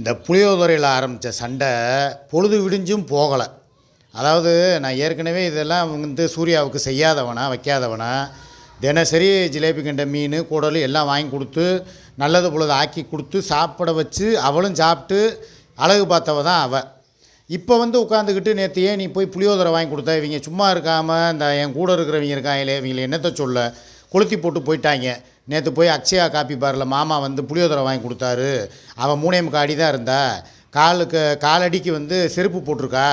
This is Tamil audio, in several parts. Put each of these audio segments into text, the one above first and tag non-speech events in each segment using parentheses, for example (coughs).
இந்த புளியோதரையில் ஆரம்பித்த சண்டை பொழுது விடிஞ்சும் போகலை. அதாவது நான் ஏற்கனவே இதெல்லாம் வந்து சூர்யாவுக்கு செய்யாதவனா வைக்காதவனா தினசரி ஜிலேபி கண்ட மீன் குடல் எல்லாம் வாங்கி கொடுத்து நல்லது பொழுது ஆக்கி கொடுத்து சாப்பிட வச்சு அவளும் சாப்பிட்டு அழகு பார்த்தவ தான் அவள் இப்போ வந்து உட்காந்துக்கிட்டு நேற்று நீ போய் புளியோதரை வாங்கி கொடுத்த? இவங்க சும்மா இருக்காமல் இந்த என் கூட இருக்கிறவங்க இருக்காங்களே இவங்களை என்னத்தை சொல்ல? கொளுத்தி போட்டு போயிட்டாங்க. நேற்று போய் அக்ஷயா காப்பி பாரில் மாமா வந்து புளியோதரை வாங்கி கொடுத்தாரு. அவன் மூணே முக்கால் அடி தான் இருந்தா. காலுக்கு காலடிக்கு வந்து செருப்பு போட்டிருக்கா.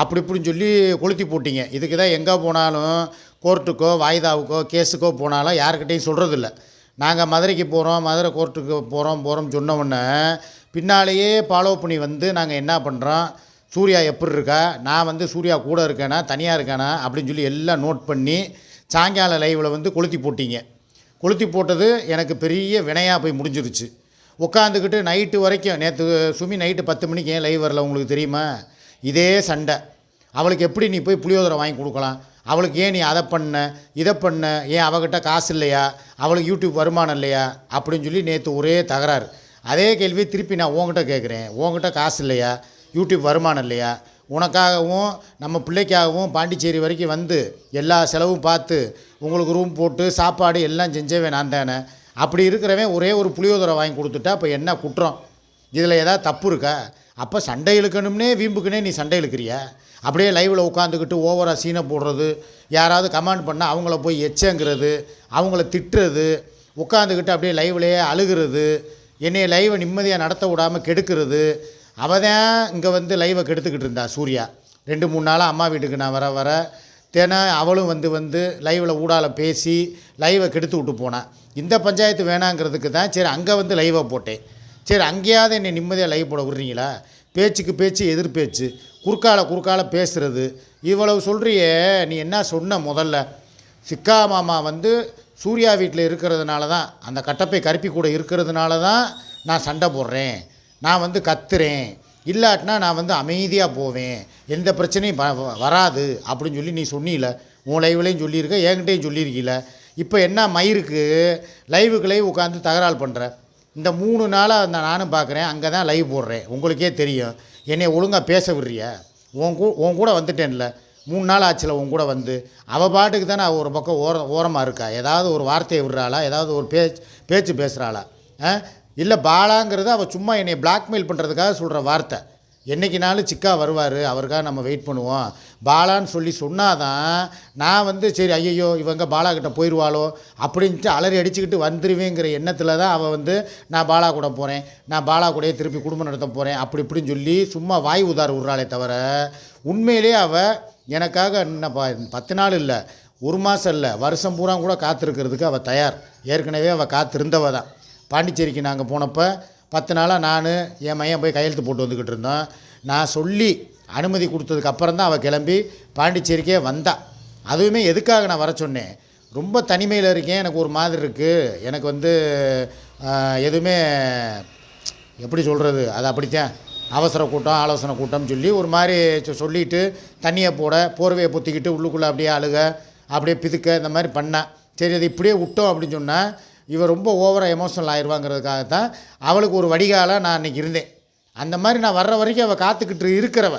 அப்படி இப்படின்னு சொல்லி கொளுத்தி போட்டிங்க. இதுக்கு தான் எங்கே போனாலும் கோர்ட்டுக்கோ வாய்தாவுக்கோ கேஸுக்கோ போனாலும் யாருக்கிட்டையும் சொல்கிறதில்ல நாங்கள் மதுரைக்கு போகிறோம் மதுரை கோர்ட்டுக்கு போகிறோம் போகிறோம் சொன்னவுடனே பின்னாலேயே ஃபாலோ பண்ணி வந்து நாங்கள் என்ன பண்ணுறோம் சூர்யா எப்படி இருக்கா? நான் வந்து சூர்யா கூட இருக்கேனா? தனியாக இருக்கேனா? அப்படின்னு சொல்லி எல்லாம் நோட் பண்ணி சாயங்கால லைவில் வந்து கொளுத்தி போட்டிங்க. கொளுத்தி போட்டது எனக்கு பெரிய வினையாக போய் முடிஞ்சிருச்சு. உட்காந்துக்கிட்டு நைட்டு வரைக்கும் நேற்று சுமி நைட்டு பத்து மணிக்கு ஏன் லைவ் வரல உங்களுக்கு தெரியுமா? இதே சண்டை. அவளுக்கு எப்படி நீ போய் புளியோதரை வாங்கி கொடுக்கலாம்? அவளுக்கு ஏன் நீ அதை பண்ண இதை பண்ண ஏன் அவகிட்ட காசு இல்லையா? அவளுக்கு யூடியூப் வருமானம் இல்லையா? அப்படின்னு சொல்லி நேற்று ஒரே தகராறு. அதே கேள்வி திருப்பி நான் உங்ககிட்ட கேட்குறேன். உங்ககிட்ட காசு இல்லையா? யூடியூப் வருமானம் இல்லையா? உனக்காகவும் நம்ம பிள்ளைக்காகவும் பாண்டிச்சேரி வரைக்கும் வந்து எல்லா செலவும் பார்த்து உங்களுக்கு ரூம் போட்டு சாப்பாடு எல்லாம் செஞ்சவே நான் தானே. அப்படி இருக்கிறவன் ஒரே ஒரு புளியோதரை வாங்கி கொடுத்துட்டா இப்போ என்ன குற்றம்? இதில் ஏதாவது தப்பு இருக்கா? அப்போ சண்டை இழுக்கணும்னே வீம்புக்குனே நீ சண்டை இழுக்கிறியா? அப்படியே லைவில் உட்காந்துக்கிட்டு ஓவராக சீனை போடுறது யாராவது கமெண்ட் பண்ணால் அவங்கள போய் எச்சங்கிறது அவங்கள திட்டுறது உட்காந்துக்கிட்டு அப்படியே லைவ்லேயே அழுகிறது என்னைய லைவை நிம்மதியாக நடத்த விடாமல் கெடுக்கிறது அவள் தான் இங்கே வந்து லைவை கெடுத்துக்கிட்டு இருந்தா சூர்யா. ரெண்டு மூணு நாளாக அம்மா வீட்டுக்கு நான் வர வர தேனா அவளும் வந்து வந்து லைவில் ஊடால பேசி லைவை கெடுத்து விட்டு போனான் இந்த பஞ்சாயத்து வேணாங்கிறதுக்கு தான் சரி அங்கே வந்து லைவை போட்டேன். சரி அங்கேயாவது என்னை நிம்மதியாக லைவ் போட விட்றீங்களா? பேச்சுக்கு பேச்சு எதிர் பேச்சு குறுக்கால குறுக்கால பேசுகிறது இவ்வளவு சொல்கிறியே நீ என்ன சொன்ன முதல்ல? சிக்கா மாமா வந்து சூர்யா வீட்டில் இருக்கிறதுனால தான் அந்த கட்டப்பை கருப்பி கூட இருக்கிறதுனால தான் நான் சண்டை போடுறேன். நான் வந்து கத்துறேன். இல்லாட்டினா நான் வந்து அமைதியாக போவேன். எந்த பிரச்சனையும் வ- வ- வராது அப்படின்னு சொல்லி நீ சொன்னியில உன் லைவ்லேயும் சொல்லியிருக்க என்கிட்டையும் சொல்லியிருக்கீல. இப்போ என்ன மயிருக்கு? லைவுக்கு லைவ் உட்காந்து தகராறு பண்ணுற இந்த மூணு நாளாக அந்த நானும் பார்க்குறேன் அங்கே தான் லைவ் போடுறேன். உங்களுக்கே தெரியும். என்னை ஒழுங்காக பேச விடுறியா? உன் கூ உன் கூட வந்துட்டேன்ல. மூணு நாள் ஆச்சுல உன் கூட வந்து. அவள் பாட்டுக்கு தானே அவள் ஒரு பக்கம் ஓர ஓரமாக இருக்கா? ஏதாவது ஒரு வார்த்தையை விடுறாளா? ஏதாவது ஒரு பேச்சு பேச்சு பேசுகிறாளா ஆ? இல்லை பாலாங்கிறது அவள் சும்மா என்னை பிளாக்மெயில் பண்ணுறதுக்காக சொல்கிற வார்த்தை. என்றைக்கினாலும் சிக்கா வருவார் அவருக்காக நம்ம வெயிட் பண்ணுவோம். பாலான்னு சொல்லி சொன்னாதான் நான் வந்து சரி ஐயையோ இவங்க பாலா கிட்ட போயிடுவாளோ அப்படின்ட்டு அலறி அடிச்சுக்கிட்டு வந்துடுவேங்கிற எண்ணத்தில் தான் அவள் வந்து நான் பாலா கூட போகிறேன் நான் பாலா கூடயே திருப்பி குடும்பம் நடத்த போகிறேன் அப்படி இப்படின்னு சொல்லி சும்மா வாய் உதார் விட்றாளே தவிர உண்மையிலே அவள் எனக்காக இன்னும் பத்து நாள் இல்லை ஒரு மாதம் இல்லை வருஷம் பூரா கூட காத்திருக்கிறதுக்கு அவள் தயார். ஏற்கனவே அவள் காத்திருந்தவ தான். பாண்டிச்சேரிக்கு நாங்கள் போனப்போ பத்து நாளாக நான் என் மையன் போய் கையெழுத்து போட்டு வந்துக்கிட்டு இருந்தோம். நான் சொல்லி அனுமதி கொடுத்ததுக்கு அப்புறம் தான் அவள் கிளம்பி பாண்டிச்சேரிக்கே வந்தா. அதுவுமே எதுக்காக நான் வர சொன்னேன்? ரொம்ப தனிமையில் இருக்கேன் எனக்கு ஒரு மாதிரி இருக்குது எனக்கு வந்து எதுவுமே எப்படி சொல்கிறது அது அப்படித்தான். அவசர கூட்டம் ஆலோசனை கூட்டம் சொல்லி ஒரு மாதிரி சொல்லிட்டு தண்ணியை போட போர்வையை பொத்திக்கிட்டு உள்ளுக்குள்ளே அப்படியே அழுக அப்படியே பிதுக்க இந்த மாதிரி பண்ணேன் சரி அது இப்படியே விட்டோம் அப்படின்னு சொன்னால் இவன் ரொம்ப ஓவராக எமோஷனல் ஆயிடுவாங்கிறதுக்காக தான் அவளுக்கு ஒரு வடிகாலாக நான் அன்றைக்கி இருந்தேன். அந்த மாதிரி நான் வர்ற வரைக்கும் அவள் காத்துக்கிட்டு இருக்கிறவ.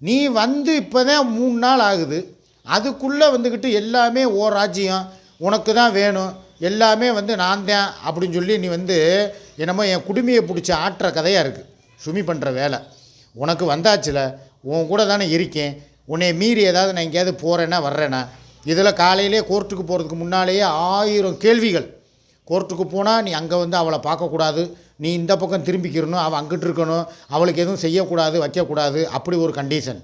நீ வந்து இப்போ தான் மூணு நாள் ஆகுது. அதுக்குள்ளே வந்துக்கிட்டு எல்லாமே ஓ ராஜ்யம் உனக்கு தான் வேணும் எல்லாமே வந்து நான் தான் அப்படின்னு சொல்லி நீ வந்து என்னமோ என் குடுமையை பிடிச்ச ஆட்டுற கதையாக இருக்குது சுமி பண்ணுற வேலை. உனக்கு வந்தாச்சுல உன் கூட தானே இருக்கேன். உன்னை மீறி ஏதாவது நான் எங்கேயாவது போகிறேன்னா வர்றேன்னா. இதில் காலையிலே கோர்ட்டுக்கு போகிறதுக்கு முன்னாலேயே ஆயிரம் கேள்விகள். கோர்ட்டுக்கு போனால் நீ அங்கே வந்து அவளை பார்க்கக்கூடாது. நீ இந்த பக்கம் திரும்பிக்கிறணும் அவள் அங்கிட்டு இருக்கணும் அவளுக்கு எதுவும் செய்யக்கூடாது வைக்கக்கூடாது அப்படி ஒரு கண்டிஷன்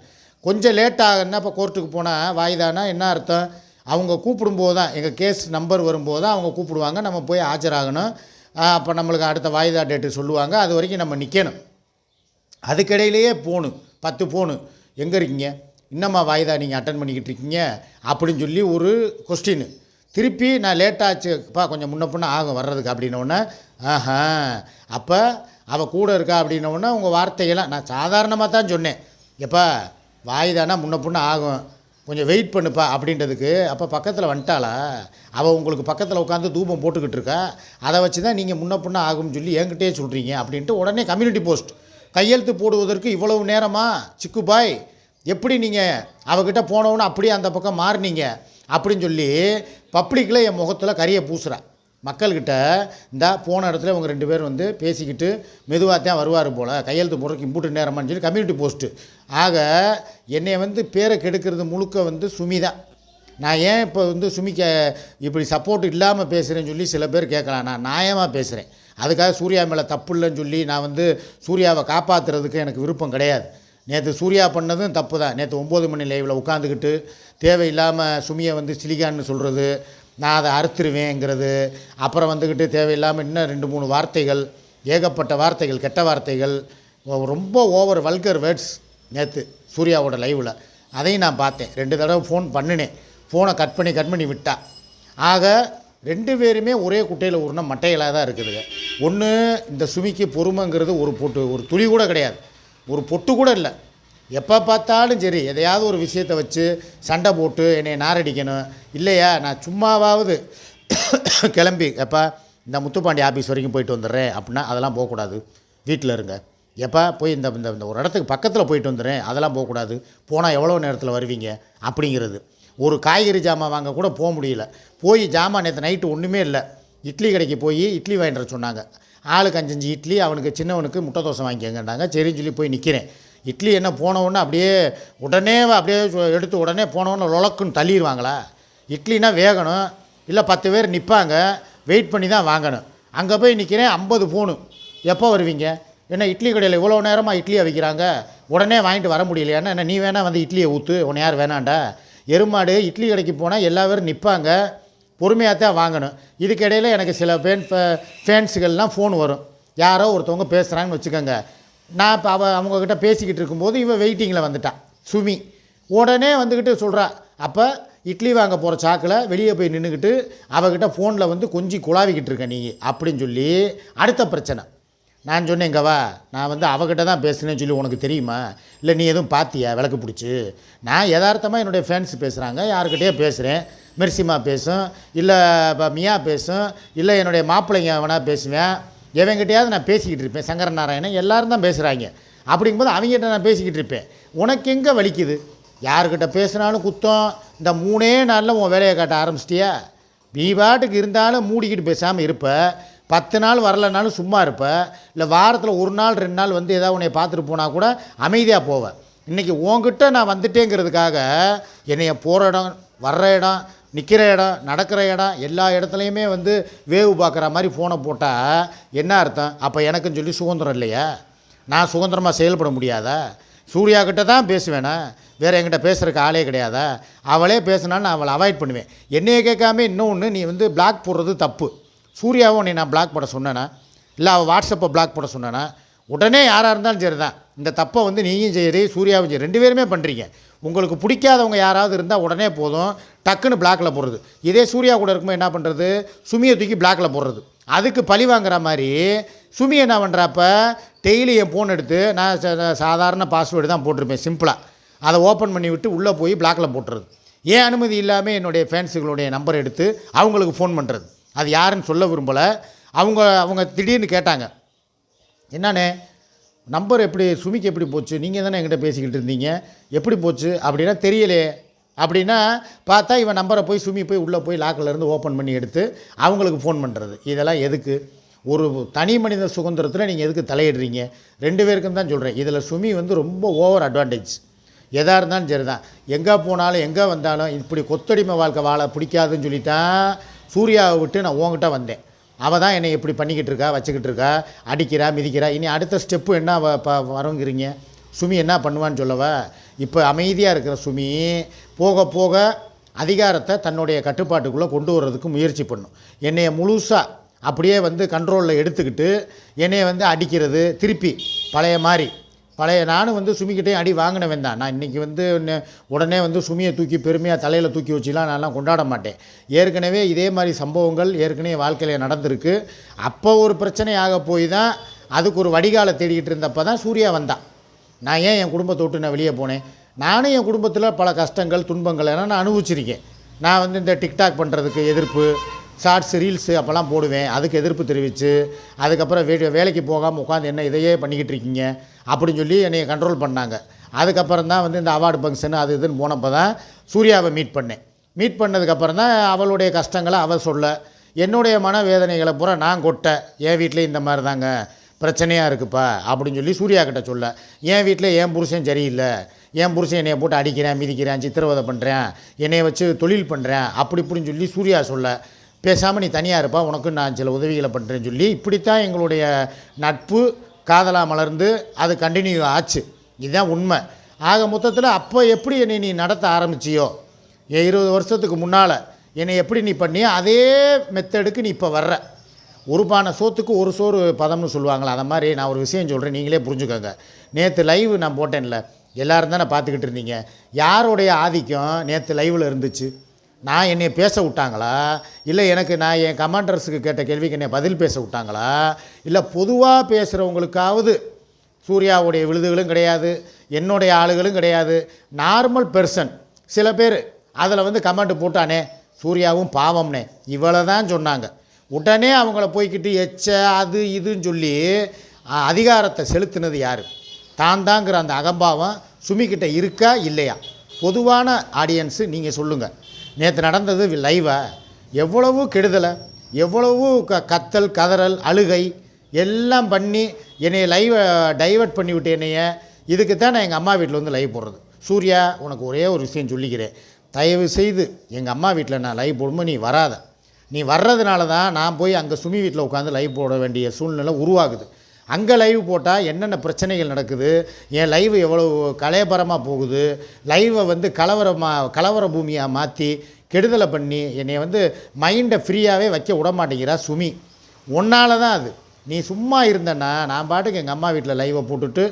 கொஞ்சம் லேட் ஆகுன்னா இப்போ கோர்ட்டுக்கு போனால் வாய்தானா? என்ன அர்த்தம்? அவங்க கூப்பிடும்போது தான் எங்கள் கேஸ் நம்பர் வரும்போது தான் அவங்க கூப்பிடுவாங்க. நம்ம போய் ஆஜராகணும். அப்போ நம்மளுக்கு அடுத்த வாய்தா டேட்டு சொல்லுவாங்க. அது வரைக்கும் நம்ம நிற்கணும் அதுக்கிடையிலேயே போகணும் பத்து போகணும் எங்கே இருக்கீங்க? இன்னம்மா வாய்தா நீங்கள் அட்டன் பண்ணிக்கிட்டு இருக்கீங்க? அப்படின்னு சொல்லி ஒரு கொஸ்டின் திருப்பி நான் லேட்டாச்சுப்பா கொஞ்சம் முன்ன பின்ன ஆகும் வர்றதுக்கு அப்படின்னோடனே ஆஹா அப்போ அவள் கூட இருக்கா அப்படின்னோடனே உங்கள் வார்த்தைகள்லாம் நான் சாதாரணமாக தான் சொன்னேன். எப்பா வாய்தானா முன்ன பின்ன ஆகும். கொஞ்சம் வெயிட் பண்ணுப்பா அப்படின்றதுக்கு அப்போ பக்கத்தில் வந்துட்டாளா? அவள் உங்களுக்கு பக்கத்தில் உட்காந்து தூபம் போட்டுக்கிட்டு இருக்கா? அதை வச்சு தான் நீங்கள் முன்ன பின்ன ஆகும்னு சொல்லி என்கிட்டயே சொல்கிறீங்க அப்படின்ட்டு உடனே கம்யூனிட்டி போஸ்ட் கையெழுத்து போடுவதற்கு இவ்வளவு நேரமா? சிக்குபாய் எப்படி நீங்கள் அவகிட்ட போனவுன்னு அப்படியே அந்த பக்கம் மாறினீங்க? அப்படின்னு சொல்லி பப்ளிக்கில் என் முகத்தில் கரியை பூசுகிறா மக்கள்கிட்ட இந்த போன இடத்துல இவங்க ரெண்டு பேரும் வந்து பேசிக்கிட்டு மெதுவாக தான் வருவார் போல் கையெழுத்து போடுறதுக்கு இம்பூட்டு நேரமான்னு சொல்லி கம்யூனிட்டி போஸ்ட்டு ஆக என்னை வந்து பேரை கெடுக்கிறது முழுக்க வந்து சுமிதா. நான் ஏன் இப்போ வந்து சுமிக்க இப்படி சப்போர்ட் இல்லாமல் பேசுகிறேன்னு சொல்லி சில பேர் கேட்கலாம். நான் நியாயமாக பேசுகிறேன் அதுக்காக சூர்யா மேலே தப்பு இல்லைன்னு சொல்லி நான் வந்து சூர்யாவை காப்பாற்றுறதுக்கு எனக்கு விருப்பம் கிடையாது. நேற்று சூர்யா பண்ணதும் தப்பு தான் நேற்று ஒம்பது மணி லைவில் உட்காந்துக்கிட்டு தேவையில்லாமல் சுமியை வந்து சிலிகான்னு சொல்கிறது நான் அதை அறுத்துருவேங்கிறது அப்புறம் வந்துக்கிட்டு தேவையில்லாமல் இன்னும் ரெண்டு மூணு வார்த்தைகள் ஏகப்பட்ட வார்த்தைகள் கெட்ட வார்த்தைகள் ரொம்ப ஓவர் வல்கர் வேர்ட்ஸ் நேற்று சூர்யாவோட லைவில் அதையும் நான் பார்த்தேன். ரெண்டு தடவை ஃபோன் பண்ணினேன். ஃபோனை கட் பண்ணி கட் பண்ணி விட்டா. ஆக ரெண்டு பேருமே ஒரே குட்டையில் ஊறின மட்டைகளாக தான் இருக்குதுங்க. ஒன்று இந்த சுமிக்கு பொறுமைங்கிறது ஒரு போட்டு ஒரு துளி கூட கிடையாது. ஒரு பொட்டு கூட இல்லை. எப்போ பார்த்தாலும் சரி எதையாவது ஒரு விஷயத்தை வச்சு சண்டை போட்டு என்னை நாரடிக்கணும். இல்லையா நான் சும்மாவாவது (coughs) கிளம்பி எப்போ இந்த முத்துப்பாண்டி ஆஃபீஸ் வரைக்கும் போயிட்டு வந்துடுறேன் அப்படின்னா அதெல்லாம் போகக்கூடாது. வீட்டில் இருங்க. எப்போ போய் இந்த இந்த இந்த ஒரு இடத்துக்கு பக்கத்தில் போயிட்டு வந்துடுறேன். அதெல்லாம் போகக்கூடாது. போனால் எவ்வளோ நேரத்தில் வருவீங்க? அப்படிங்கிறது. ஒரு காய்கறி ஜாமான் வாங்க கூட போக முடியல. போய் ஜாமான் நேற்று நைட்டு ஒன்றுமே இல்லை. இட்லி கடைக்கு போய் இட்லி வாங்கிட்டு சொன்னாங்க. ஆளுக்கு அஞ்சஞ்சு இட்லி அவனுக்கு சின்னவனுக்கு முட்டை தோசை வாங்கிக்கங்கன்னாங்க சரின்னு சொல்லி போய் நிற்கிறேன் இட்லி என்ன போனவுடனே அப்படியே உடனே அப்படியே எடுத்து உடனே போனவுடனே லொலக்குன்னு தள்ளிடுவாங்களா இட்லினா வேகணும். இல்லை பத்து பேர் நிற்பாங்க வெயிட் பண்ணி தான் வாங்கணும். அங்கே போய் நிற்கிறேன் ஐம்பது போணும் எப்போ வருவீங்க? என்ன இட்லி கடையில் இவ்வளோ நேரமாக இட்லியை வைக்கிறாங்க? உடனே வாங்கிட்டு வர முடியலையாண்ணா? என்ன நீ வேணால் வந்து இட்லியை ஊற்று உன்னை யார் வேணாண்டா? எருமாடு இட்லி கடைக்கு போனால் எல்லா பேரும் நிற்பாங்க பொறுமையாக தான் வாங்கணும். இதுக்கிடையில் எனக்கு சில ஃபேன் ஃபேன்ஸுகள்லாம் ஃபோன் வரும். யாரோ ஒருத்தவங்க பேசுகிறாங்கன்னு வச்சுக்கோங்க. நான் இப்போ அவ அவங்கக்கிட்ட பேசிக்கிட்டு இருக்கும்போது இவன் வெயிட்டிங்கில் வந்துட்டான். சுமி. உடனே வந்துக்கிட்டு சொல்கிறா அப்போ இட்லி வாங்க போகிற சாக்கில் வெளியே போய் நின்றுக்கிட்டு அவகிட்ட ஃபோனில் வந்து கொஞ்சம் குழாவிக்கிட்டு இருக்க நீ அப்படின்னு சொல்லி அடுத்த பிரச்சனை. நான் சொன்னேன் இங்க வா. நான் வந்து அவகிட்ட தான் பேசுனேன்னு சொல்லி உனக்கு தெரியுமா? இல்லை நீ எதுவும் பார்த்தியா விளக்கு பிடிச்சி. நான் யதார்த்தமாக என்னுடைய ஃபேன்ஸ் பேசுகிறாங்க யாருக்கிட்டேயே பேசுகிறேன் மெர்சிமா பேசும். இல்லை இப்போ மியா பேசும். இல்லை என்னுடைய மாப்பிள்ளைங்க வேணால் பேசுவேன். எவங்கிட்டையாவது நான் பேசிக்கிட்டு இருப்பேன். சங்கர நாராயணன் எல்லாரும் தான் பேசுகிறாங்க அப்படிங்கும்போது அவங்ககிட்ட நான் பேசிக்கிட்டு இருப்பேன். உனக்கு எங்கே வலிக்குது? யாருக்கிட்ட பேசுனாலும் குத்தம். இந்த மூணே நாளில் உன் வேலையை காட்ட ஆரம்பிச்சிட்டியா? நீ பாட்டுக்கு இருந்தாலும் மூடிக்கிட்டு பேசாமல் இருப்ப. பத்து நாள் வரலனாலும் சும்மா இருப்ப. இல்லை வாரத்தில் ஒரு நாள் ரெண்டு நாள் வந்து ஏதாவது உன்னை பார்த்துட்டு போனால் கூட அமைதியாக போவேன் இன்றைக்கி உங்ககிட்ட நான் வந்துட்டேங்கிறதுக்காக என்னைய போகிற இடம் வர்ற இடம் நிற்கிற இடம் நடக்கிற இடம் எல்லா இடத்துலையுமே வந்து வேவு பார்க்குற மாதிரி ஃபோனை போட்டால் என்ன அர்த்தம்? அப்போ எனக்குன்னு சொல்லி சுதந்திரம் இல்லையா? நான் சுதந்திரமாக செயல்பட முடியாதா? சூர்யா கிட்ட தான் பேசுவேனா? வேறு என்கிட்ட பேசுகிறக்கு ஆளே கிடையாதா? அவளே பேசினாலும் நான் அவளை அவாய்ட் பண்ணுவேன். என்னைய கேட்காம இன்னொன்று நீ வந்து பிளாக் போடுறது தப்பு. சூர்யாவும் உன்னை நான் பிளாக் போட சொன்னேன்னா இல்லை அவள் வாட்ஸ்அப்பை பிளாக் போட சொன்னேன்னா உடனே யாராக இருந்தாலும் சரி தான் இந்த தப்பை வந்து நீயும் சரி சூர்யாவும் சரி ரெண்டு பேருமே பண்ணுறீங்க உங்களுக்கு பிடிக்காதவங்க யாராவது இருந்தால் உடனே போதும். டக்குன்னு பிளாக்கில் போடுறது. இதே சூர்யா கூட இருக்கும்போது என்ன பண்ணுறது சுமியை தூக்கி பிளாக்கில் போடுறது. அதுக்கு பழி வாங்குற மாதிரி சுமி என்ன பண்ணுறாப்ப டெய்லி என் ஃபோன் எடுத்து நான் சாதாரண பாஸ்வேர்டு தான் போட்டிருப்பேன் சிம்பிளாக அதை ஓப்பன் பண்ணி விட்டு உள்ளே போய் பிளாக்கில் போட்டுறது. ஏன் அனுமதி இல்லாமல் என்னுடைய ஃபேன்ஸுகளுடைய நம்பர் எடுத்து அவங்களுக்கு ஃபோன் பண்ணுறது அது யாருன்னு சொல்ல விரும்பலை. அவங்க அவங்க திடீர்னு கேட்டாங்க. என்னன்னே நம்பர் எப்படி சுமிக்கு எப்படி போச்சு? நீங்கள் தானே என்கிட்ட பேசிக்கிட்டு இருந்தீங்க. எப்படி போச்சு? அப்படின்னா தெரியலையே அப்படின்னா பார்த்தா இவன் நம்பரை போய் சுமி போய் உள்ளே போய் லாக்கில் இருந்து ஓப்பன் பண்ணி எடுத்து அவங்களுக்கு ஃபோன் பண்ணுறது இதெல்லாம் எதுக்கு? ஒரு தனி மனித சுதந்திரத்தில் நீங்கள் எதுக்கு தலையிடுறீங்க? ரெண்டு பேருக்கும் தான் சொல்கிறேன் இதில் சுமி வந்து ரொம்ப ஓவர் அட்வான்டேஜ் எதாக இருந்தாலும் சரி தான் எங்கே போனாலும் எங்கே வந்தாலும் இப்படி கொத்தடிமை வாழ்க்கை வாழ பிடிக்காதுன்னு சொல்லித்தான் சூர்யாவை விட்டு நான் உங்ககிட்ட வந்தேன். அவள் தான் என்னை இப்படி பண்ணிக்கிட்டு இருக்கா வச்சுக்கிட்டு இருக்கா அடிக்கிறா மிதிக்கிறா. இனி அடுத்த ஸ்டெப்பு என்ன வ- வரங்கிறீங்க? சுமி என்ன பண்ணுவான்னு சொல்லவ? இப்போ அமைதியாக இருக்கிற சுமி போக போக அதிகாரத்தை தன்னுடைய கட்டுப்பாட்டுக்குள்ளே கொண்டு வர்றதுக்கு முயற்சி பண்ணும். என்னைய முழுசாக அப்படியே வந்து கண்ட்ரோலில் எடுத்துக்கிட்டு என்னைய வந்து அடிக்கிறது திருப்பி பழைய மாதிரி. பழைய நானும் வந்து சுமிக்கிட்டே அடி வாங்கினவன் தான். நான் இன்றைக்கி வந்து உடனே வந்து சுமியை தூக்கி பெருமையாக தலையில் தூக்கி வச்சுலாம் நான்லாம் கொண்டாட மாட்டேன். ஏற்கனவே இதே மாதிரி சம்பவங்கள் ஏற்கனவே வாழ்க்கையில் நடந்திருக்கு. அப்போ ஒரு பிரச்சனை ஆக போய் தான் அதுக்கு ஒரு வடிகாலை தேடிக்கிட்டு இருந்தப்போ தான் சூர்யா வந்தான் நான் ஏன் என் குடும்பத்தை விட்டு நான் வெளியே போனேன்? நானும் என் குடும்பத்தில் பல கஷ்டங்கள் துன்பங்கள் எல்லாம் நான் அனுபவிச்சிருக்கேன். நான் வந்து இந்த டிக்டாக் பண்ணுறதுக்கு எதிர்ப்பு ஷார்ட்ஸ் ரீல்ஸு அப்போல்லாம் போடுவேன். அதுக்கு எதிர்ப்பு தெரிவித்து அதுக்கப்புறம் வே வேலைக்கு போகாமல் உட்காந்து என்ன இதையே பண்ணிக்கிட்டு இருக்கீங்க? அப்படின்னு சொல்லி என்னை கண்ட்ரோல் பண்ணாங்க. அதுக்கப்புறம் தான் வந்து இந்த அவார்டு ஃபங்க்ஷன் அது இதுன்னு போனப்போ தான் சூர்யாவை மீட் பண்ணேன். மீட் பண்ணதுக்கப்புறம் தான் அவளுடைய கஷ்டங்களை அவள் சொல்ல என்னுடைய மனவேதனைகளை பூரா நான் கொட்ட என் வீட்டில் இந்த மாதிரி தாங்க பிரச்சனையாக இருக்குப்பா அப்படின்னு சொல்லி சூர்யா கிட்ட சொல்ல என் வீட்டில் என் புருஷன் சரியில்லை என் புருஷன் என்னையை போட்டு அடிக்கிறேன் மிதிக்கிறேன் சித்திரவதை பண்ணுறேன் என்னைய வச்சு தொழில் பண்ணுறேன் அப்படி இப்படின்னு சொல்லி சூர்யா சொல்ல பேசாமல் நீ தனியாக இருப்பா உனக்கு நான் சில உதவிகளை பண்ணுறேன்னு சொல்லி இப்படித்தான் எங்களுடைய நட்பு காதலாக மலர்ந்து அது கண்டினியூ ஆச்சு. இதுதான் உண்மை. ஆக மொத்தத்தில் அப்போ எப்படி என்னை நீ நடத்த ஆரம்பிச்சியோ என் இருபது வருஷத்துக்கு முன்னால் என்னை எப்படி நீ பண்ணியோ அதே மெத்தடுக்கு நீ இப்போ வர்ற. ஒரு பானை சோத்துக்கு ஒரு சோறு பதம்னு சொல்லுவாங்களே அதை மாதிரி நான் ஒரு விஷயம் சொல்கிறேன் நீங்களே புரிஞ்சுக்கோங்க. நேற்று லைவ் நான் போட்டேன்ல எல்லாரும் தானே பார்த்துக்கிட்டு இருந்தீங்க. யாருடைய ஆதிக்கம் நேற்று லைவில் இருந்துச்சு? நான் என்னை பேச விட்டாங்களா? இல்லை எனக்கு நான் என் கமாண்டர்ஸுக்கு கேட்ட கேள்விக்கு என்னை பதில் பேச விட்டாங்களா? இல்லை பொதுவாக பேசுகிறவங்களுக்காவது சூர்யாவுடைய விழுதுகளும் கிடையாது என்னுடைய ஆளுகளும் கிடையாது. நார்மல் பெர்சன் சில பேர் அதில் வந்து கமெண்ட் போட்டானே சூர்யாவும் பாவம்னே இவ்வளோ தான் சொன்னாங்க. உடனே அவங்கள போய்க்கிட்டு எச்ச அது இதுன்னு சொல்லி அதிகாரத்தை செலுத்தினது யார்? தான் தாங்கிற அந்த அகம்பாவம் சுமிக்கிட்ட இருக்கா இல்லையா? பொதுவான ஆடியன்ஸு நீங்கள் சொல்லுங்கள் நேற்று நடந்தது லைவா எவ்வளவோ கெடுதலை எவ்வளவோ க கத்தல் கதறல் அழுகை எல்லாம் பண்ணி என்னையை லைவை டைவர்ட் பண்ணி விட்டு என்னைய இதுக்கு தான் நான் எங்கள் அம்மா வீட்டில் வந்து லைவ் போடுறது. சூர்யா உனக்கு ஒரே ஒரு விஷயம் சொல்லிக்கிறேன். தயவு செய்து எங்கள் அம்மா வீட்டில் நான் லைவ் போடும்போது நீ வராத. நீ வர்றதுனால தான் நான் போய் அங்கே சுமி வீட்டில் உட்காந்து லைவ் போட வேண்டிய சூழ்நிலை உருவாகுது. அங்கே லைவ் போட்டால் என்னென்ன பிரச்சனைகள் நடக்குது? என் லைவ் எவ்வளோ கலையபரமாக போகுது? லைவை வந்து கலவரமாக கலவர பூமியாக மாற்றி கெடுதலை பண்ணி என்னை வந்து மைண்டை ஃப்ரீயாகவே வைக்க விட மாட்டேங்கிறா சுமி. உன்னால தான் அது. நீ சும்மா இருந்தேன்னா நான் பாட்டுக்கு எங்கள் அம்மா வீட்டில் லைவை போட்டுட்டு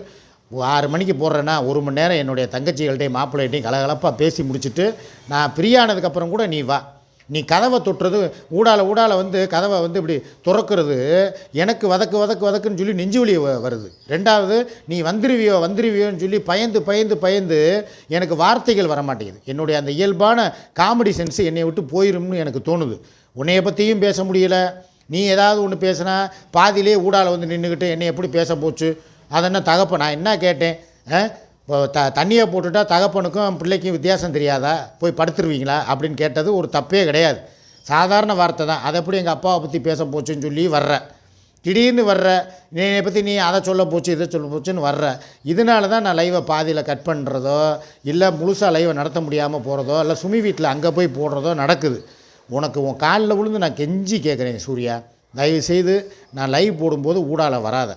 ஆறு மணிக்கு போடுறேன்னா ஒரு மணி நேரம் என்னுடைய தங்கச்சிகள்கிட்டையும் மாப்பிள்ளைகிட்டையும் கலகலப்பாக பேசி முடிச்சுட்டு நான் ஃப்ரீயானதுக்கப்புறம் கூட நீ வா. நீ கதவை தொட்டுறது ஊடால ஊடால வந்து கதவை வந்து இப்படி துறக்கிறது எனக்கு வதக்கு வதக்கு வதக்குன்னு சொல்லி நெஞ்சு வலி வருது. ரெண்டாவது நீ வந்துருவியோ வந்துருவியோன்னு சொல்லி பயந்து பயந்து பயந்து எனக்கு வார்த்தைகள் வரமாட்டேங்குது. என்னுடைய அந்த இயல்பான காமெடி சென்ஸ் என்னை விட்டு போயிரும்னு எனக்கு தோணுது. உன்னைய பற்றியும் பேச முடியல. நீ ஏதாவது ஒன்று பேசுனா பாதியிலே ஊடால வந்து நின்றுக்கிட்டு என்னை எப்படி பேச போச்சு? அதென்ன தகப்ப நான் என்ன கேட்டேன்? இப்போ த தண்ணியை போட்டுவிட்டா தகப்பனுக்கும் பிள்ளைக்கும் வித்தியாசம் தெரியாதா? போய் படுத்துருவீங்களா? அப்படின்னு கேட்டது ஒரு தப்பே கிடையாது. சாதாரண வார்த்தை தான். அதை எப்படி எங்கள் அப்பாவை பற்றி பேச போச்சுன்னு சொல்லி வர்ற. திடீர்னு வர்ற நீ என்னை பற்றி நீ அதை சொல்ல போச்சு இதை சொல்ல போச்சுன்னு வர்ற. இதனால தான் நான் லைவை பாதியில் கட் பண்ணுறதோ இல்லை முழுசாக லைவை நடத்த முடியாமல் போகிறதோ இல்லை சுமி வீட்டில் அங்கே போய் போடுறதோ நடக்குது. உனக்கு உன் காலில் விழுந்து நான் கெஞ்சி கேட்குறேன் சூர்யா. தயவு செய்து நான் லைவ் போடும்போது ஊடால வராத.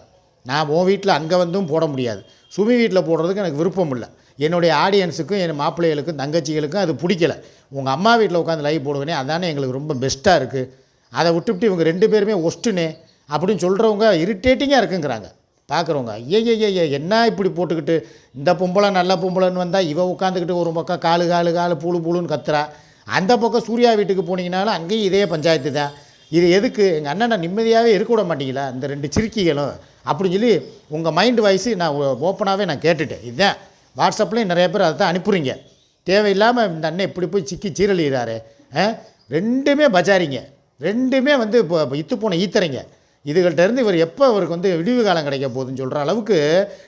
நான் உன் வீட்டில் அங்கே வந்தும் போட முடியாது. சுமி வீட்டில் போடுறதுக்கு எனக்கு விருப்பம் இல்லை. என்னுடைய ஆடியன்ஸுக்கும் என் மாப்பிள்ளைகளுக்கும் தங்கச்சிகளுக்கும் அது பிடிக்கல. உங்கள் அம்மா வீட்டில் உட்காந்து லைவ் போடுவேனே அதானே எங்களுக்கு ரொம்ப பெஸ்ட்டாக இருக்குது அதை விட்டுவிட்டு இவங்க ரெண்டு பேருமே ஒஸ்ட்டுனே அப்படின்னு சொல்கிறவங்க இரிட்டேட்டிங்காக இருக்குங்கிறாங்க. பார்க்குறவங்க ஐயய்யய்ய என்ன இப்படி போட்டுக்கிட்டு இந்த பொம்பளை நல்ல பொம்பளைன்னு வந்தால் இவ உட்காந்துக்கிட்டு ஒரு பக்கம் காலு காலு காலு புழு புழுன்னு கத்துறா. அந்த பக்கம் சூர்யா வீட்டுக்கு போனீங்கனாலும் அங்கேயும் இதே பஞ்சாயத்து தான். இது எதுக்கு? எங்கள் அண்ணனை நிம்மதியாகவே இருக்க விட மாட்டீங்களா? இந்த ரெண்டு சிறுக்கிகளும் அப்படின்னு சொல்லி உங்கள் மைண்ட் வாய்ஸு நான் ஓப்பனாகவே நான் கேட்டுட்டேன். இதுதான். வாட்ஸ்அப்லேயும் நிறைய பேர் அதை தான் அனுப்புகிறீங்க தேவையில்லாமல் இந்த அண்ணன் இப்படி போய் சிக்கி சீரழிகிறாரு ஆ? ரெண்டுமே பஜாரிங்க. ரெண்டுமே வந்து இப்போ இத்து போன ஈத்தரைங்க. இதுகள்ட்ட இருந்து இவர் எப்போ அவருக்கு வந்து விடிவு காலம் கிடைக்க போகுதுன்னு சொல்கிற அளவுக்கு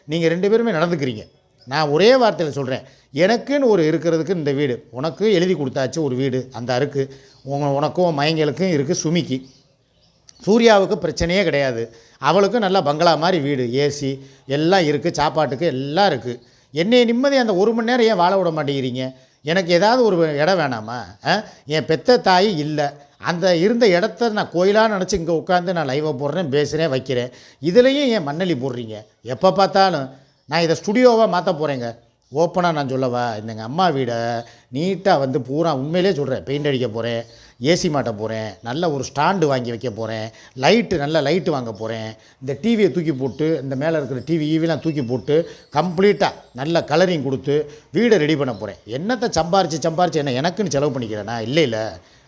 நீங்கள் ரெண்டு பேருமே நடந்துக்கிறீங்க. நான் ஒரே வார்த்தையில் சொல்கிறேன் எனக்குன்னு ஒரு இருக்கிறதுக்கு இந்த வீடு உனக்கு எழுதி கொடுத்தாச்சு ஒரு வீடு அந்த அருக்கு உங்க உனக்கும் மயங்களுக்கும் இருக்குது சுமிக்கு. சூர்யாவுக்கு பிரச்சனையே கிடையாது. அவளுக்கும் நல்லா பங்களா மாதிரி வீடு ஏசி எல்லாம் இருக்குது சாப்பாட்டுக்கு எல்லாம் இருக்குது என்னைய நிம்மதி அந்த ஒரு மணி நேரம் ஏன் வாழ விட மாட்டேங்கிறீங்க? எனக்கு ஏதாவது ஒரு இடம் வேணாமா? ஆ? என் பெத்த தாய் இல்லை. அந்த இருந்த இடத்த நான் கோயிலாக நினச்சி இங்கே உட்காந்து நான் லைவை போடுறேன் பேசுகிறேன் வைக்கிறேன். இதுலேயும் ஏன் மண்ணலி போடுறீங்க? எப்போ பார்த்தாலும் நான் இதை ஸ்டுடியோவாக மாற்ற போகிறேங்க ஓப்பனாக நான் சொல்லவா இந்த எங்கள் அம்மா வீடை நீட்டாக வந்து பூரா உண்மையிலே சொல்கிறேன் பெயிண்ட் அடிக்க போகிறேன் ஏசி மாட்ட போகிறேன் நல்ல ஒரு ஸ்டாண்டு வாங்கி வைக்க போகிறேன் லைட்டு நல்ல லைட்டு வாங்க போகிறேன் இந்த டிவியை தூக்கி போட்டு இந்த மேலே இருக்கிற டிவி ஈவிலாம் தூக்கி போட்டு கம்ப்ளீட்டாக நல்ல கலரிங் கொடுத்து வீடை ரெடி பண்ண போகிறேன் என்னத்தை சம்பாரித்து சம்பாரித்து என்ன எனக்குன்னு செலவு பண்ணிக்கிறேனா? இல்லை இல்லை.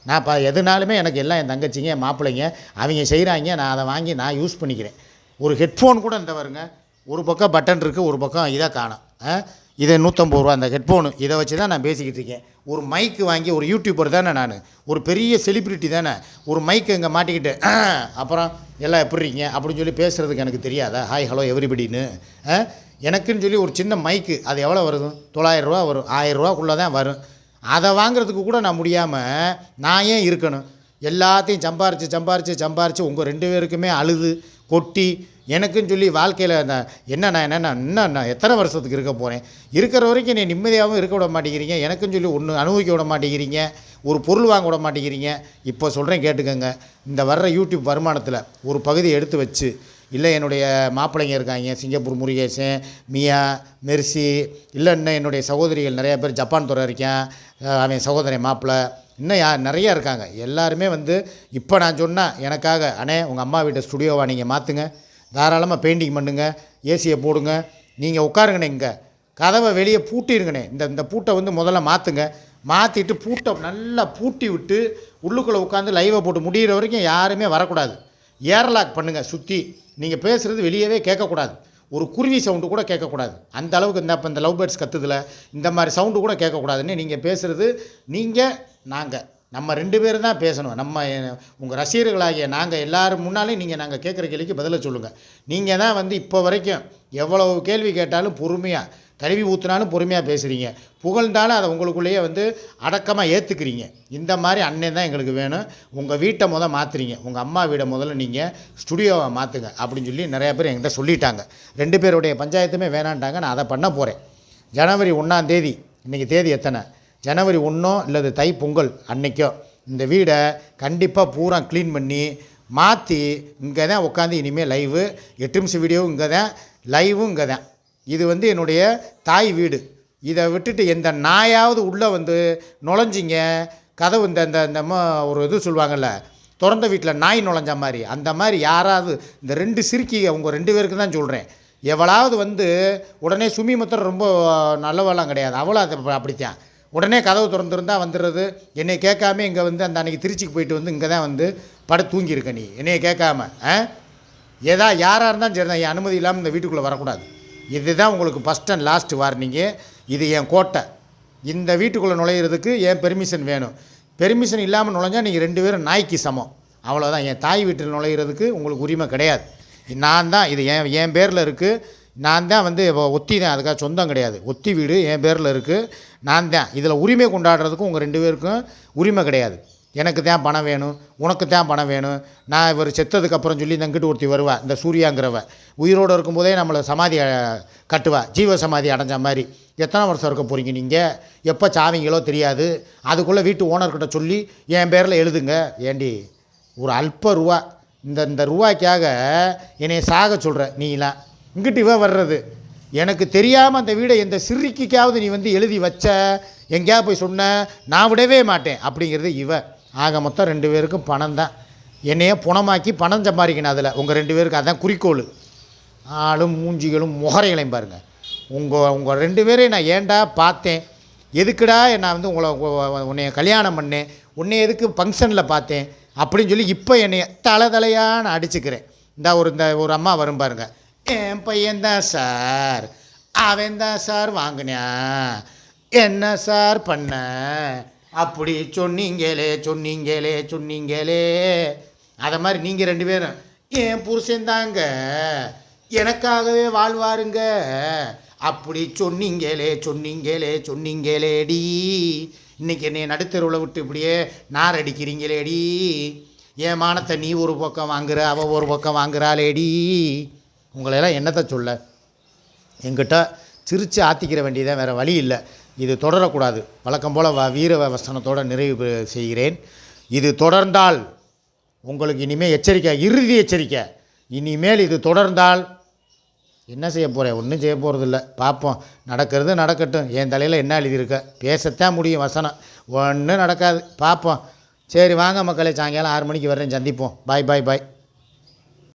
நான் இப்போ எதுனாலுமே எனக்கு எல்லாம் என் தங்கச்சிங்க என் மாப்பிள்ளைங்க அவங்க செய்கிறாங்க நான் அதை வாங்கி நான் யூஸ் பண்ணிக்கிறேன். ஒரு ஹெட்ஃபோன் கூட இந்த வருங்க ஒரு பக்கம் பட்டன் இருக்குது ஒரு பக்கம் இதை காணும். ஆ? இதை நூற்றம்பது ரூபா அந்த ஹெட்ஃபோனு இதை வச்சு தான் நான் பேசிக்கிட்டு இருக்கேன். ஒரு மைக்கு வாங்கி ஒரு யூடியூபர் தானே நான். ஒரு பெரிய செலிப்ரிட்டி தானே. ஒரு மைக்கு இங்கே மாட்டிக்கிட்டு அப்புறம் எல்லாம் எப்படி இருக்கீங்க? அப்படின்னு சொல்லி பேசுகிறதுக்கு எனக்கு தெரியாதா? ஹாய் ஹலோ எவ்ரிபடின்னு எனக்குன்னு சொல்லி ஒரு சின்ன மைக்கு அது எவ்வளோ வருது? தொள்ளாயிரரூவா வரும். ஆயிரரூவாக்குள்ளே தான் வரும். அதை வாங்குறதுக்கு கூட நான் முடியாமல் நான் ஏன் இருக்கணும்? எல்லாத்தையும் சம்பாரித்து சம்பாரித்து சம்பாரித்து உங்கள் ரெண்டு பேருக்குமே அழுது கொட்டி எனக்குன்னு சொல்லி வாழ்க்கையில் நான் என்ன நான் என்ன நான் இன்னும் நான் எத்தனை வருஷத்துக்கு இருக்க போகிறேன் இருக்கிற வரைக்கும் நீ நிம்மதியாகவும் இருக்க விட மாட்டேங்கிறீங்க. எனக்குன்னு சொல்லி ஒன்று அனுபவிக்க விட மாட்டேங்கிறீங்க. ஒரு பொருள் வாங்க விட மாட்டேங்கிறீங்க. இப்போ சொல்கிறேன் கேட்டுக்கோங்க. இந்த வர்ற யூடியூப் வருமானத்தில் ஒரு பகுதியை எடுத்து வச்சு இல்லை என்னுடைய மாப்பிள்ளைங்க இருக்காங்க சிங்கப்பூர் முருகேசன் மியா மெர்சி இல்லை இன்னும் என்னுடைய சகோதரிகள் நிறைய பேர் ஜப்பான் துறை இருக்கேன் அவன் சகோதரி மாப்பிள்ளை இன்னும் யா நிறையா இருக்காங்க. எல்லாருமே வந்து இப்போ நான் சொன்னேன் எனக்காக அண்ணே உங்கள் அம்மா வீட்டை ஸ்டுடியோவை நீங்கள் மாற்றுங்க தாராளமாக பெயிண்டிங் பண்ணுங்க ஏசியை போடுங்க நீங்கள் உட்காருங்கண்ணே இங்கே. கதவை வெளியே பூட்டிருங்கண்ணே. இந்த இந்த பூட்டை வந்து முதல்ல மாற்றுங்க மாற்றிட்டு பூட்டை நல்லா பூட்டி விட்டு உள்ளுக்குள்ளே உட்காந்து லைவை போட்டு முடிகிற வரைக்கும் யாருமே வரக்கூடாது. ஏர்லாக் பண்ணுங்கள் சுற்றி நீங்கள் பேசுகிறது வெளியவே கேட்கக்கூடாது. ஒரு குருவி சவுண்டு கூட கேட்கக்கூடாது. அந்த அளவுக்கு இந்த இப்போ இந்த லவ் பேர்ட்ஸ் கத்துதில். இந்த மாதிரி சவுண்டு கூட கேட்கக்கூடாதுன்னு நீங்கள் பேசுகிறது நீங்கள் நாங்கள் நம்ம ரெண்டு பேரும் தான் பேசணும். நம்ம உங்கள் ரசிகர்களாகிய நாங்கள் எல்லோரும் முன்னாலேயும் நீங்கள் நாங்கள் கேட்குற கேள்விக்கு பதிலை சொல்லுங்கள் நீங்கள் தான் வந்து இப்போ வரைக்கும் எவ்வளவு கேள்வி கேட்டாலும் பொறுமையாக கழுவி ஊற்றுனாலும் பொறுமையாக பேசுகிறீங்க புகழ்ந்தாலும் அதை உங்களுக்குள்ளேயே வந்து அடக்கமாக ஏற்றுக்கிறீங்க இந்த மாதிரி அண்ணன் தான் எங்களுக்கு வேணும். உங்கள் வீட்டை முதல் மாற்றுறீங்க உங்கள் அம்மா வீடை முதல்ல நீங்கள் ஸ்டுடியோவை மாற்றுங்க அப்படின்னு சொல்லி நிறையா பேர் என்கிட்ட சொல்லிட்டாங்க. ரெண்டு பேருடைய பஞ்சாயத்துமே வேணான்ட்டாங்க. நான் அதை பண்ண போகிறேன் ஜனவரி ஒன்றாந்தேதி இன்றைக்கி தேதி எத்தனை? ஜனவரி ஒன்றோ இல்லது தை பொங்கல் அன்னைக்கோ. இந்த வீடை கண்டிப்பாக பூரா க்ளீன் பண்ணி மாற்றி இங்கே தான் உட்காந்து இனிமேல் லைவு எட்டு நிமிஷம் வீடியோவும் இங்கே தான் லைவும் இங்கே தான் இது வந்து என்னுடைய தாய் வீடு. இதை விட்டுட்டு எந்த நாயாவது உள்ளே வந்து நுழைஞ்சிங்க கதவு இந்த இந்த இந்த ஒரு இது சொல்லுவாங்கள்ல திறந்த வீட்டில் நாய் நுழைஞ்ச மாதிரி. அந்த மாதிரி யாராவது இந்த ரெண்டு சிறுக்கி அவங்க ரெண்டு பேருக்கு தான் சொல்கிறேன் எவளாவது வந்து உடனே சுமி முத்திரம் ரொம்ப நல்லவெல்லாம் கிடையாது. அவளும் அது அப்படித்தான். உடனே கதவு திறந்துருந்தா வந்துடுறது. என்னை கேட்காம இங்கே வந்து அந்த அன்றைக்கி திருச்சிக்கு போயிட்டு வந்து இங்கே தான் வந்து பட தூங்கியிருக்க நீ. என்னையை கேட்காம ஆ? ஏதா யாராக இருந்தாலும் சரி தான் என் அனுமதி இல்லாமல் இந்த வீட்டுக்குள்ளே வரக்கூடாது. இதுதான் உங்களுக்கு ஃபஸ்ட் அண்ட் லாஸ்ட் வார்னிங்கு இது என் கோட்டை. இந்த வீட்டுக்குள்ளே நுழையிறதுக்கு என் பெர்மிஷன் வேணும். பெர்மிஷன் இல்லாமல் நுழைஞ்சா நீங்கள் ரெண்டு பேரும் நாய்க்கு சமம். அவ்வளோதான் என் தாய் வீட்டில் நுழையிறதுக்கு உங்களுக்கு உரிமை கிடையாது. நான் தான் இது என் என் பேரில் இருக்குது நான் தான் வந்து ஒத்தி தான். அதுக்காக சொந்தம் கிடையாது. ஒத்தி வீடு என் பேரில் இருக்குது நான் தான். இதில் உரிமை கொண்டாடுறதுக்கும் உங்கள் ரெண்டு பேருக்கும் உரிமை கிடையாது. எனக்கு தான் பணம் வேணும் உனக்கு தான் பணம் வேணும். நான் இவர் செத்ததுக்கு அப்புறம் சொல்லி இங்கிட்டு ஒருத்தி வருவா இந்த சூர்யாங்கிறவ. உயிரோடு இருக்கும்போதே நம்மளை சமாதி கட்டுவா ஜீவ சமாதி அடைஞ்ச மாதிரி. எத்தனை வருஷம் இருக்க போகிறீங்க நீங்கள் எப்போ சாவீங்களோ தெரியாது. அதுக்குள்ளே வீட்டு ஓனர்கிட்ட சொல்லி என் பேரில் எழுதுங்க. ஏண்டி ஒரு அல்ப ரூபா. இந்த இந்த ரூபாய்க்காக என்னை சாக சொல்கிற நீலாம். இங்கிட்டு இவ வர்றது. எனக்கு தெரியாமல் அந்த வீடை எந்த சிறுக்கிக்காவது நீ வந்து எழுதி வச்ச எங்கேயா போய் சொன்ன நான் விடவே மாட்டேன். அப்படிங்கிறது இவன் ஆக மொத்தம் ரெண்டு பேருக்கும் பணம் தான் என்னையே புணமாக்கி பணம் சம்பாதிக்கணும் அதில். உங்கள் ரெண்டு பேருக்கு அதான் குறிக்கோள். ஆளும் மூஞ்சிகளும் முகரைகளையும் பாருங்கள் உங்கள் உங்கள் ரெண்டு பேரையும் நான் ஏன்டா பார்த்தேன்? எதுக்குடா நான் வந்து உங்களை உன்னைய கல்யாணம் பண்ணேன்? உன்னை எதுக்கு ஃபங்க்ஷனில் பார்த்தேன்? அப்படின்னு சொல்லி இப்போ என்னைய தலை தலையாக நான் அடிச்சுக்கிறேன். இந்த ஒரு இந்த ஒரு அம்மா வரும் பாருங்க. என் பையன் தான் சார். அவன் தான் சார் வாங்கினியா? என்ன சார் பண்ண? அப்படி சொன்னீங்களே சொன்னீங்களே சொன்னீங்களே. அதை மாதிரி நீங்கள் ரெண்டு பேரும் ஏன் புருஷன்தாங்க எனக்காகவே வாழ்வாருங்க. அப்படி சொன்னீங்களே சொன்னீங்களே சொன்னீங்களேடி. இன்றைக்கி என்னை நடுத்தருவில் விட்டு இப்படியே நார் அடிக்கிறீங்களேடி. என் மானத்தை நீ ஒரு பக்கம் வாங்குற அவள் ஒரு பக்கம் வாங்குறாளேடி. உங்களையெல்லாம் என்னத்தை சொல்ல? எங்கிட்ட சிரித்து ஆத்திக்கிற வேண்டியதான் வேறு வழி இல்லை. இது தொடரக்கூடாது. வழக்கம் போல் வ வீர வசனத்தோடு நிறைவு செய்கிறேன். இது தொடர்ந்தால் உங்களுக்கு இனிமேல் எச்சரிக்கை இறுதி எச்சரிக்கை. இனிமேல் இது தொடர்ந்தால் என்ன செய்ய போகிறேன் ஒன்றும் செய்ய போகிறதில்ல பார்ப்போம் நடக்கிறது நடக்கட்டும். என் தலையில் என்ன எழுதியிருக்க? பேசத்தான் முடியும் வசனம். ஒன்றும் நடக்காது. பார்ப்போம் சரி வாங்க மக்களே. சாயங்காலம் ஆறு மணிக்கு வர்றேன். சந்திப்போம். பாய் பாய் பாய்.